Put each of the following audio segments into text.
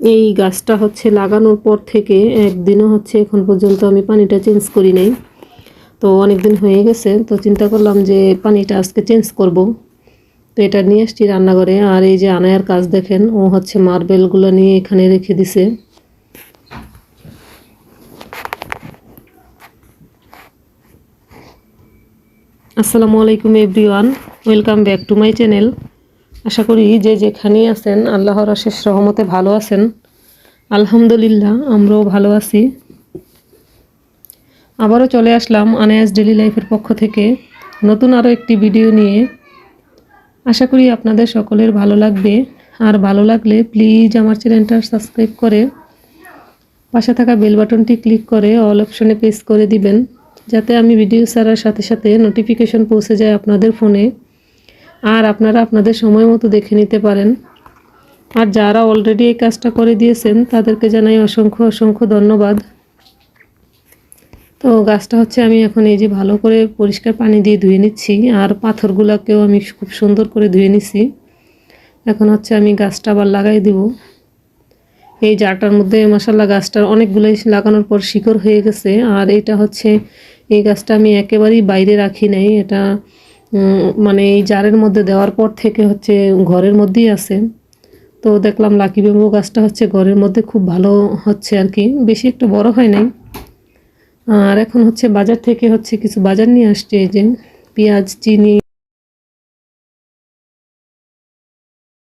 এই গাছটা হচ্ছে লাগানোর পর থেকে একদিনও হচ্ছে এখন পর্যন্ত আমি পানিটা চেঞ্জ করি নাই। তো অনেক দিন হয়ে গেছে, তো চিন্তা করলাম যে পানিটা আজকে চেঞ্জ করব। তো এটা নিয়ে এসছি রান্নাঘরে। আর এই যে আনায়ার কাজ দেখেন, ও হচ্ছে মার্বেলগুলো নিয়ে এখানে রেখে দিছে। আসসালামু আলাইকুম everyone, welcome back to my channel. আশা করি যে যেখানেই আছেন, আল্লাহর অশেষ রহমতে ভালো আছেন। আলহামদুলিল্লাহ, আমরাও ভালো আছি। আবারও চলে আসলাম আনায়াস ডেলি লাইফের পক্ষ থেকে নতুন আরও একটি ভিডিও নিয়ে। আশা করি আপনাদের সকলের ভালো লাগবে। আর ভালো লাগলে প্লিজ আমার চ্যানেলটা সাবস্ক্রাইব করে পাশে থাকা বেল বাটনটি ক্লিক করে অল অপশনে প্রেস করে দিবেন, যাতে আমি ভিডিও ছাড়ার সাথে সাথে নোটিফিকেশন পৌঁছে যায় আপনাদের ফোনে। আর আপনারা আপনাদের সময় মতো দেখে নিতে পারেন। আর যারা অলরেডি এই কাজটা করে দিয়েছেন, তাদেরকে জানাই অসংখ্য অসংখ্য ধন্যবাদ। তো গাছটা হচ্ছে আমি এখন এই যে ভালো করে পরিষ্কার পানি দিয়ে ধুয়ে নিচ্ছি, আর পাথরগুলোকেও আমি খুব সুন্দর করে ধুয়ে নিচ্ছি এখন হচ্ছে আমি গাছটা আবার লাগাই দিব। এই জারটার মধ্যে মশাল্লা গাছটার অনেকগুলোই লাগানোর পর শিকড় হয়ে গেছে, আর এটা হচ্ছে এই গাছটা আমি একেবারেই বাইরে রাখি নাই, এটা মানে এই জারের মধ্যে দেওয়ার পর থেকে হচ্ছে ঘরের মধ্যেই আছে। তো দেখলাম লাকি বেম্বু গাছটা হচ্ছে ঘরের মধ্যে খুব ভালো হচ্ছে আর কি। বেশি একটু বড় হয় নাই। আর এখন হচ্ছে বাজার থেকে হচ্ছে কিছু বাজার নিয়ে আসছে, এই যে পেঁয়াজ, চিনি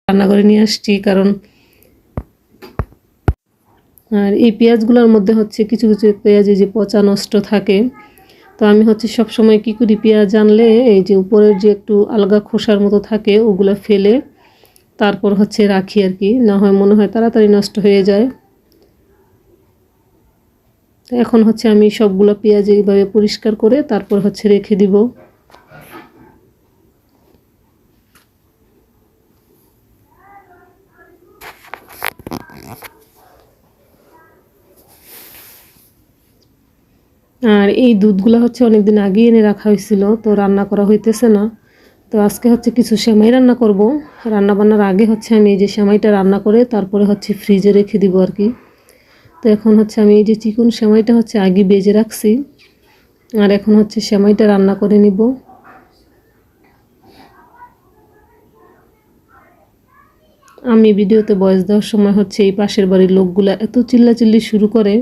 রান্না করে নিয়ে আসছি কারণ আর এই পেঁয়াজগুলোর মধ্যে হচ্ছে কিছু কিছু পেঁয়াজে যে পচা নষ্ট থাকে। তো আমি হচ্ছে সব সময় কী করি, পেঁয়াজ আনলে এই যে উপরের যে একটু আলগা খোসার মতো থাকে ওগুলো ফেলে তারপর হচ্ছে রাখি আর কি, না হয় মনে হয় তাড়াতাড়ি নষ্ট হয়ে যায়। তো এখন হচ্ছে আমি সবগুলো পেঁয়াজ এইভাবে পরিষ্কার করে তারপর হচ্ছে রেখে দিব। আর এই দুধগুলো হচ্ছে অনেক দিন আগে এনে রাখা হয়েছিল, তো রান্না করা হইতেছে না। তো আজকে হচ্ছে কিছু সেমাই রান্না করব। রান্না বান্নার আগে হচ্ছে আমি এই যে সেমাইটা রান্না করে তারপরে হচ্ছে ফ্রিজে রেখে দিব আর কি। তো এখন হচ্ছে আমি এই যে চিকন সেমাইটা হচ্ছে আগে বেজে রাখছি, আর এখন হচ্ছে সেমাইটা রান্না করে নিব। আমি ভিডিওতে বয়স দেওয়ার সময় হচ্ছে এই পাশের বাড়ির লোকগুলা এত চিল্লাচিল্লি শুরু করে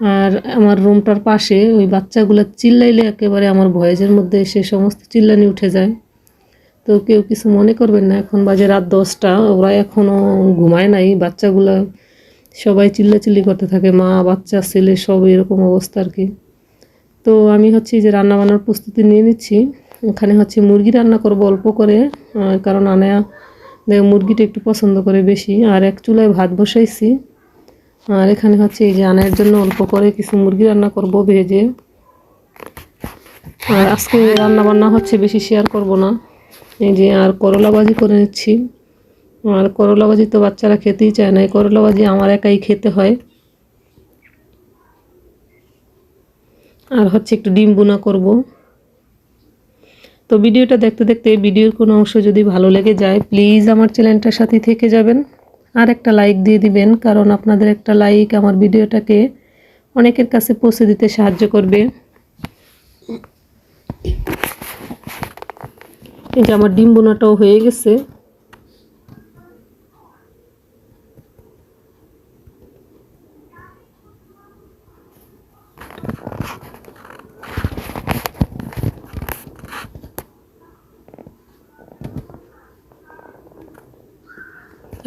আর আমার রুমটার পাশে ওই বাচ্চাগুলো চিল্লাইলে একেবারে আমার ভয়েজের মধ্যে সে সমস্ত চিল্লানি উঠে যায়। তো কেউ কিছু মনে করবেন না, এখন বাজে রাত দশটা, ওরা এখনও ঘুমায় নাই। বাচ্চাগুলো সবাই চিল্লাচিল্লি করতে থাকে, মা, বাচ্চা, ছেলে, সব এরকম অবস্থা আর কি। তো আমি হচ্ছে যে রান্না বান্নার প্রস্তুতি নিয়ে নিচ্ছি। ওখানে হচ্ছে মুরগি রান্না করব অল্প করে কারণ আনায়া মুরগিটা একটু পছন্দ করে বেশি। আর এক চুলায় ভাত বসাইছি। আর এখানে হচ্ছে এই যে আনার জন্য অল্প করে কিছু মুরগি রান্না করব ভেজে। আর আজকে রান্না বান্না হচ্ছে বেশি শেয়ার করব না। এই যে আর করলা ভাজি করে নিচ্ছি। আর করলা ভাজি তো বাচ্চারা খেতেই চায় না, এই করলা ভাজি আমার একাই খেতে হয়। আর হচ্ছে একটু ডিম বুনা করব। তো ভিডিওটা দেখতে দেখতে ভিডিওর কোনো অংশ যদি ভালো লেগে যায় প্লিজ আমার চ্যানেলটার সাথে থেকে যাবেন। আর একটা লাইক দিয়ে দিবেন, কারণ আপনাদের একটা লাইক আমার ভিডিওটাকে অনেকের কাছে পৌঁছে দিতে সাহায্য করবে। এই যে আমার ডিম বোনাটাও হয়ে গেছে।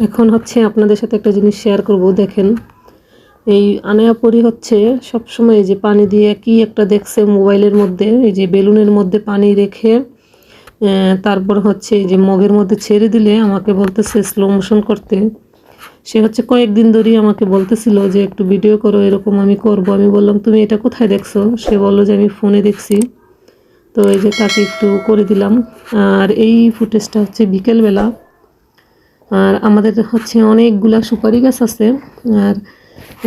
এখন হচ্ছে আপনাদের সাথে একটা জিনিস শেয়ার করব, দেখেন। এই আনায়াপরি হচ্ছে সব সময় যে পানি দিয়ে কি একটা দেখছে মোবাইলের মধ্যে, এই যে বেলুনের মধ্যে পানি রেখে তারপর হচ্ছে এই যে মগের মধ্যে ছেড়ে দিলে আমাকে বলতেছে স্লো মোশন করতে। সে হচ্ছে কয়েকদিন ধরেই আমাকে বলতেছিল যে, একটু ভিডিও করো, এরকম আমি করব। আমি বললাম, তুমি এটা কোথায় দেখছ? সে বলল যে, আমি ফোনে দেখছি। তো এই যে তাকে একটু করে দিলাম। আর এই ফুটেজটা হচ্ছে বিকেলবেলা। আর আমাদের হচ্ছে অনেকগুলা সুপারি গাছ আছে, আর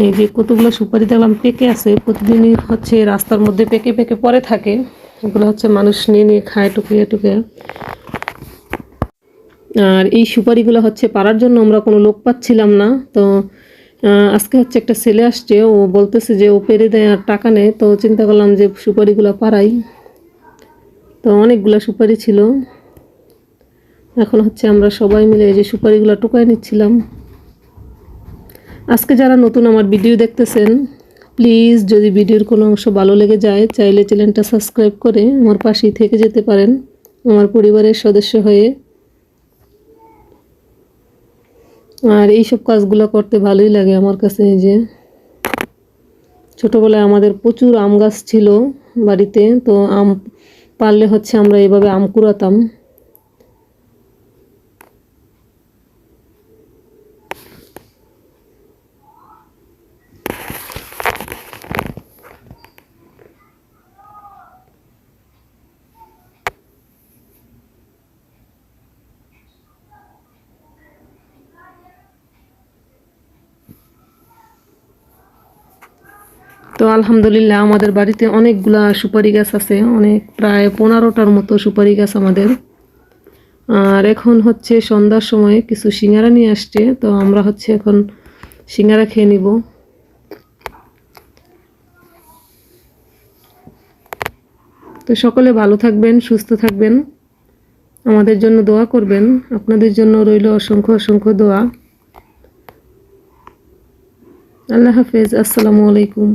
এই যে কতগুলো সুপারি দেখলাম পেকে আছে, প্রতিদিনই হচ্ছে রাস্তার মধ্যে পেকে পেকে পড়ে থাকে, এগুলো হচ্ছে মানুষ নিয়ে নিয়ে খায় টুকিয়ে টুকিয়ে। আর এই সুপারিগুলো হচ্ছে পারার জন্য আমরা কোনো লোক পাচ্ছিলাম না, তো আজকে হচ্ছে একটা ছেলে আসছে, ও বলতেছে যে ও পেরে দেয় আর টাকা নেয় তো চিন্তা করলাম যে সুপারিগুলো পারাই তো অনেকগুলো সুপারি ছিল। এখন হচ্ছে আমরা সবাই মিলে এই যে সুপারিগুলো টোকায় নিচ্ছিলাম। আজকে যারা নতুন আমার ভিডিও দেখতেছেন, প্লিজ যদি ভিডিওর কোনো অংশ ভালো লেগে যায়, চাইলে চ্যানেলটা সাবস্ক্রাইব করে আমার পাশেই থেকে যেতে পারেন, আমার পরিবারের সদস্য হয়ে। আর এইসব কাজগুলো করতে ভালোই লাগে আমার কাছে এই যে। ছোটোবেলায় আমাদের প্রচুর আম গাছ ছিল বাড়িতে, তো আম পারলে হচ্ছে আমরা এভাবে আম কুড়াতাম। তো আলহামদুলিল্লাহ আমাদের বাড়িতে অনেকগুলা সুপারি গাছ আছে, অনেক প্রায় পনেরোটার মতো সুপারি গাছ আমাদের। আর এখন হচ্ছে সন্ধ্যার সময় কিছু সিঙ্গারা নিয়ে আসছে, তো আমরা হচ্ছে এখন সিঙ্গারা খেয়ে নিব। তো সকলে ভালো থাকবেন, সুস্থ থাকবেন। আমাদের জন্য দোয়া করবেন। আপনাদের জন্য রইল অসংখ্য অসংখ্য দোয়া। আল্লাহ হাফেজ, আসসালামু আলাইকুম।